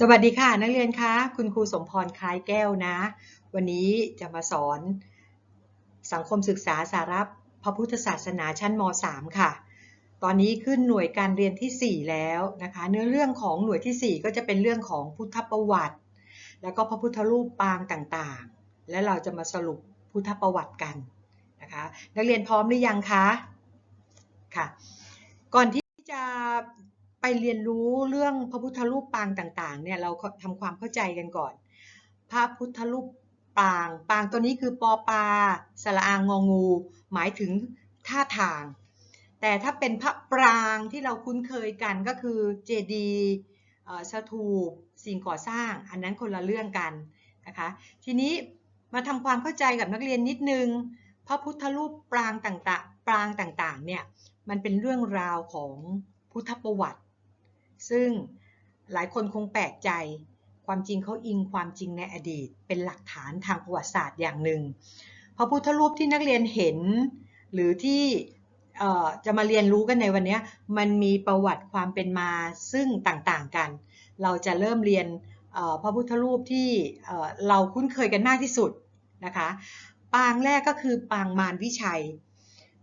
สวัสดีค่ะ นักเรียนคะคุณครูสมพรคล้ายแก้วนะ วันนี้จะมาสอน สังคมศึกษาสาระพระพุทธศาสนาชั้นม .3 ค่ะ ตอนนี้ขึ้นหน่วยการเรียนที่ 4 แล้วนะคะ เนื้อเรื่องของหน่วยที่ 4 ก็จะเป็นเรื่องของพุทธประวัติ แล้วก็พระพุทธรูปปางต่างๆ และเราจะมาสรุปพุทธประวัติกันนะคะ นักเรียนพร้อมหรือยังคะค่ะ ก่อนที่จะ ไปเรียนรู้เรื่องพระพุทธรูปปางต่างๆ เนี่ยเราทำความเข้าใจกันก่อน พระพุทธรูปปาง ปางตัวนี้คือปอปาสระอางงองู หมายถึงท่าทาง แต่ถ้าเป็นพระปรางที่เราคุ้นเคยกันก็คือเจดีย์สถูปสิ่งก่อสร้าง อันนั้นคนละเรื่องกันนะคะ ทีนี้มาทำความเข้าใจกับนักเรียนนิดนึง พระพุทธรูปปรางต่างๆ ปรางต่างๆ เนี่ย มันเป็นเรื่องราวของพุทธประวัติ ซึ่งหลายคนคงแปลกใจ ความจริงเขาอิงความจริงในอดีต เป็นหลักฐานทางประวัติศาสตร์อย่างหนึ่งพระพุทธรูปที่นักเรียนเห็น หรือที่จะมาเรียนรู้กันในวันนี้มันมีประวัติความเป็นมาซึ่งต่างๆกัน เราจะเริ่มเรียนพระพุทธรูปที่เราคุ้นเคยกันมากที่สุดนะคะ ปางแรกก็คือปางมารวิชัย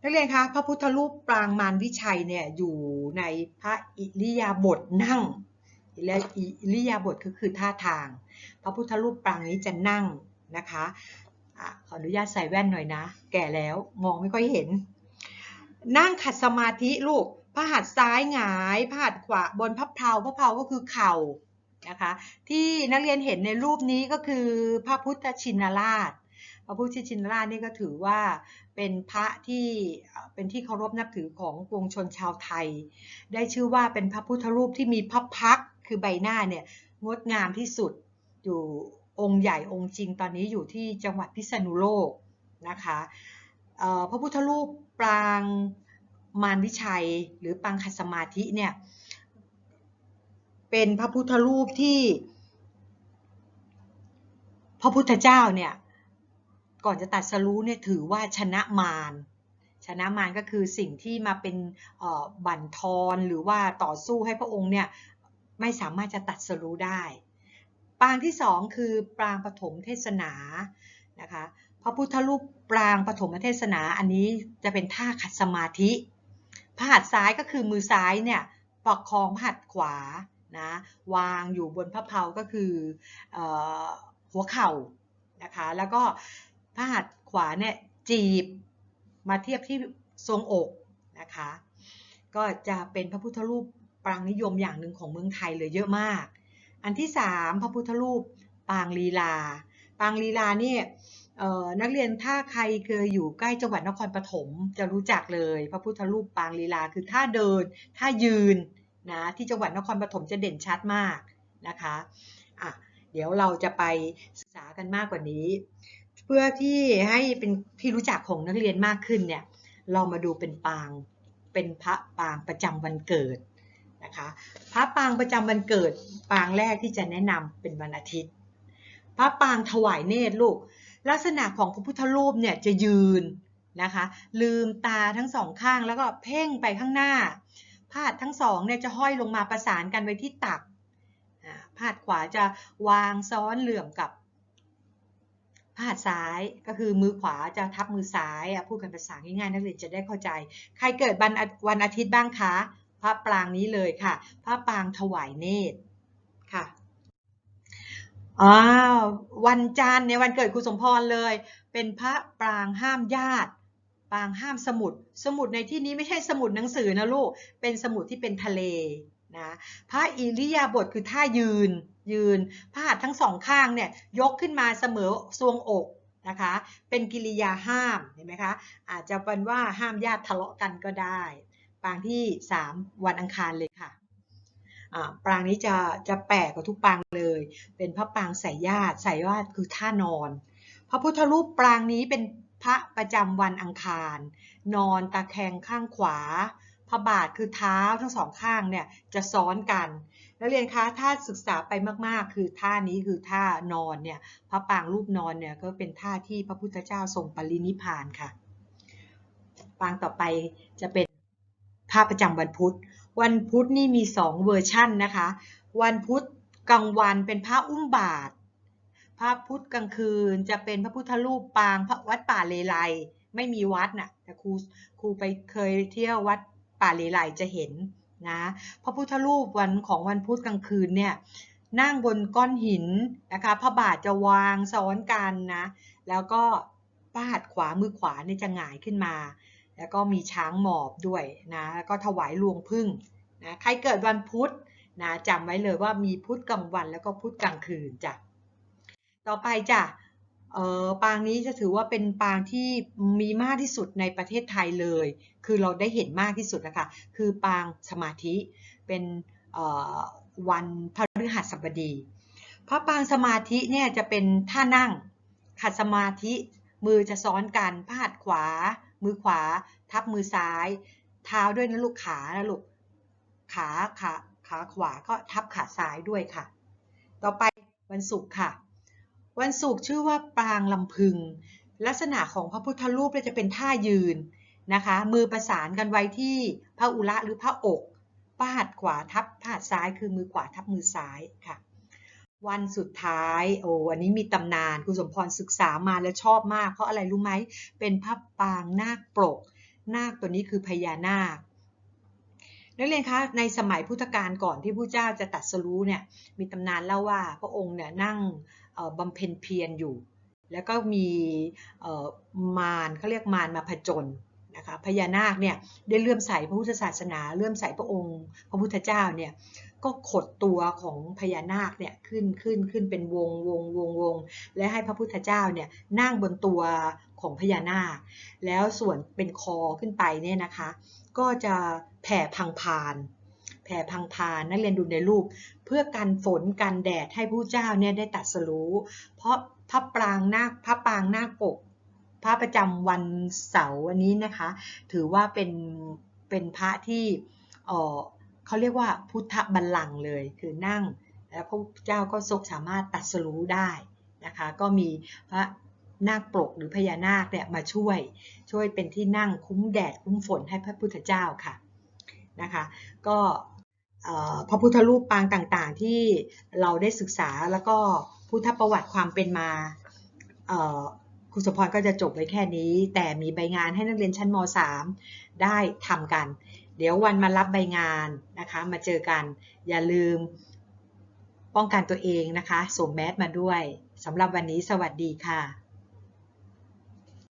นักเรียนคะพระพุทธรูปปรางมารวิชัยเนี่ยอยู่ในพระอิริยาบถนั่งและอิริยาบถก็คือท่าทาง พระพุทธรูปปรางนี้จะนั่งนะคะอะขออนุญาตใส่แว่นหน่อยนะ แก่แล้วมองไม่ค่อยเห็น นั่งขัดสมาธิลูกพระหัตถ์ซ้ายหงายพระหัตถ์ขวาบนพระเพลาพระเพลาก็คือเข่านะคะ ที่นักเรียนเห็นในรูปนี้ก็คือพระพุทธชินราช พระพุทธชินราชนี่ก็ถือว่าเป็นพระที่เป็นที่เคารพนับถือของปวงชนชาวไทย ได้ชื่อว่าเป็นพระพุทธรูปที่มีพระพักคือใบหน้าเนี่ยงดงามที่สุดอยู่องค์ใหญ่องค์จริงตอนนี้อยู่ที่จังหวัดพิษณุโลกนะคะพระพุทธรูปปรางมารวิชัย หรือปางคัสมาธิเนี่ยเป็นพระพุทธรูปที่ พระพุทธเจ้าเนี่ย ก่อนจะตัดสรู้เนี่ยถือว่าชนะมารชนะมารก็คือสิ่งที่มาเป็นบั่นทอนหรือว่าต่อสู้ให้พระองค์เนี่ยไม่สามารถจะตัดสรู้ได้ ปางที่สองคือปรางปฐมเทศนานะคะพระพุทธรูปปรางปฐมเทศนาอันนี้จะเป็นท่าขัดสมาธิพระหัตถ์ซ้ายก็คือมือซ้ายเนี่ยประคองพระหัตถ์ขวานะวางอยู่บนพระเพลาก็คืออหัวเข่านะคะแล้วก็ พระหัตถ์ขวาเนี่ยจีบมาเทียบที่ทรงอกนะคะ ก็จะเป็นพระพุทธรูปปรางนิยมอย่างหนึ่งของเมืองไทยเลยเยอะมาก อันที่สามพระพุทธรูปปางลีลา ปางลีลานี่นักเรียนถ้าใครเคยอยู่ใกล้จังหวัดนครปฐมจะรู้จักเลย พระพุทธรูปปางลีลาคือท่าเดินท่ายืนนะที่จังหวัดนครปฐมจะเด่นชัดมากนะคะอะเดี๋ยวเราจะไปศึกษากันมากกว่านี้ เพื่อที่ให้เป็นที่รู้จักของนักเรียนมากขึ้นเนี่ยเรามาดูเป็นปางเป็นพระปางประจำวันเกิดนะคะพระปางประจำวันเกิดปางแรกที่จะแนะนำเป็นวันอาทิตย์ พระปางถวายเนตรลูก ลักษณะของพระพุทธรูปเนี่ยจะยืนนะคะลืมตาทั้งสองข้างแล้วก็เพ่งไปข้างหน้า พาดทั้งสองเนี่ยจะห้อยลงมาประสานกันไว้ที่ตักพาดขวาจะวางซ้อนเหลื่อมกับ พาดซ้ายก็คือมือขวาจะทับมือซ้ายพูดกันภาษาง่ายๆนักเรียนจะได้เข้าใจ ใครเกิดวันวันอาทิตย์บ้างคะพระปรางนี้เลยค่ะ พระปรางถวายเนตรค่ะอ้าววันจันทร์ในวันเกิดครูสมพรเลย เป็นพระปรางห้ามญาติปรางห้ามสมุด สมุดในที่นี้ไม่ใช่สมุดหนังสือนะลูกเป็นสมุดที่เป็นทะเลนะพระอิริยาบถคือท่ายืน ยืนพาดทั้งสองข้างเนี่ยยกขึ้นมาเสมอทรวงอกนะคะ เป็นกิริยาห้ามเห็นไหมคะ อาจจะเป็นว่าห้ามญาติทะเลาะกันก็ได้ ปางที่ 3 วันอังคารเลยค่ะปางนี้จะจะแปลกกว่าทุกปางเลย เป็นพระปางใส่ญาติใส่ญาติคือท่านอน พระพุทธรูปปรางนี้เป็นพระประจำวันอังคาร นอนตะแคงข้างขวา พระบาทคือเท้าทั้งสองข้างเนี่ยจะซ้อนกันนักเรียนคะถ้าศึกษาไปมากๆ คือท่านี้คือท่านอนเนี่ยพระปางรูปนอนเนี่ยก็เป็นท่าที่พระพุทธเจ้าทรงปรินิพานค่ะ ปางต่อไปจะเป็นภาพประจำวันพุธ วันพุธนี่มี2เวอร์ชั่นนะคะ วันพุธกลางวันเป็นพระอุ้มบาทพระพุธกลางคืนจะเป็นพระพุทธรูปปางพระวัดป่าเลไลไม่มีวัดน่ะแต่ครูครูไปเคยเที่ยววัด ป่าเลไลจะเห็นนะพระพุทธรูปวันของวันพุธกลางคืนเนี่ยนั่งบนก้อนหินนะคะพระบาทจะวางซ้อนกันนะแล้วก็พระหัตถ์ขวามือขวาเนี่ยจะหงายขึ้นมา แล้วก็มีช้างหมอบด้วยนะแล้วก็ถวายรวงพึ่งนะใครเกิดวันพุธนะจำไว้เลยว่ามีพุธกลางวันแล้วก็พุธกลางคืนจ้ะต่อไปจ้ะ ปางนี้จะถือว่าเป็นปางที่มีมากที่สุดในประเทศไทยเลย คือเราได้เห็นมากที่สุดนะคะคือปางสมาธิเป็นวันพฤหัสบดี พระปางสมาธิเนี่ยจะเป็นท่านั่งขัดสมาธิมือจะซ้อนกันพาดขวา มือขวา ทับมือซ้าย เท้าด้วยนะลูกขานะลูกขาขาขาขวาก็ทับขาซ้ายด้วยค่ะ ต่อไปวันศุกร์ค่ะ วันศุกร์ชื่อว่าปางลำพึง ลักษณะของพระพุทธรูปจะเป็นท่ายืนนะคะ มือประสานกันไว้ที่พระอุระหรือพระอกพาดขวาทับพาดซ้ายคือมือขวาทับมือซ้ายค่ะ วันสุดท้ายโอ้อันนี้มีตำนานคุณสมพรศึกษามาแล้วชอบมาก เพราะอะไรรู้ไหมเป็นพระปางนาคปลกนาคตัวนี้คือพญานาคนักเรียนคะในสมัยพุทธกาลก่อนที่พระเจ้าจะตรัสรู้เนี่ยมีตำนานเล่าว่าพระองค์เนี่ยนั่ง บำเพ็ญเพียรอยู่ แล้วก็มีมารเขาเรียกมารมาผจญนะคะพญานาคเนี่ยได้เลื่อมใสพระพุทธศาสนา เลื่อมใสพระองค์ พระพุทธเจ้าเนี่ยก็ขดตัวของพญานาคเนี่ยขึ้นขึ้นขึ้นเป็นวงวงวงวง และให้พระพุทธเจ้าเนี่ยนั่งบนตัวของพญานาค แล้วส่วนเป็นคอขึ้นไปเนี่ยนะคะ ก็จะแผ่พังพาน แผ่พังพานักเรียนดูในรูป เพื่อกันฝนกันแดดให้ผู้เจ้าเนี่ยได้ตัดสรู้ เพราะพระปรางนาคพระปรางนาคปก พระประจำวันเสาร์อันนี้นะคะ ถือว่าเป็นเป็นพระที่เออเขาเรียกว่าพุทธบัลลังก์เลยคือนั่ง แล้วพระเจ้าก็ทรงสามารถตรัสรู้ได้นะคะ ก็มีพระนาคปลกหรือพญานาคเนี่ยมาช่วย ช่วยเป็นที่นั่งคุ้มแดดคุ้มฝนให้พระพุทธเจ้าค่ะนะคะ ก็ พระพุทธรูปปางต่างๆ ที่เราได้ศึกษาแล้วก็พุทธประวัติความเป็นมาครูสมพรก็จะจบไว้แค่นี้ แต่มีใบงานให้นักเรียนชั้นม .3 ได้ทำกัน เดี๋ยววันมารับใบงานนะคะ มาเจอกัน อย่าลืมป้องกันตัวเองนะคะสวมแมสมาด้วยสำหรับวันนี้สวัสดีค่ะ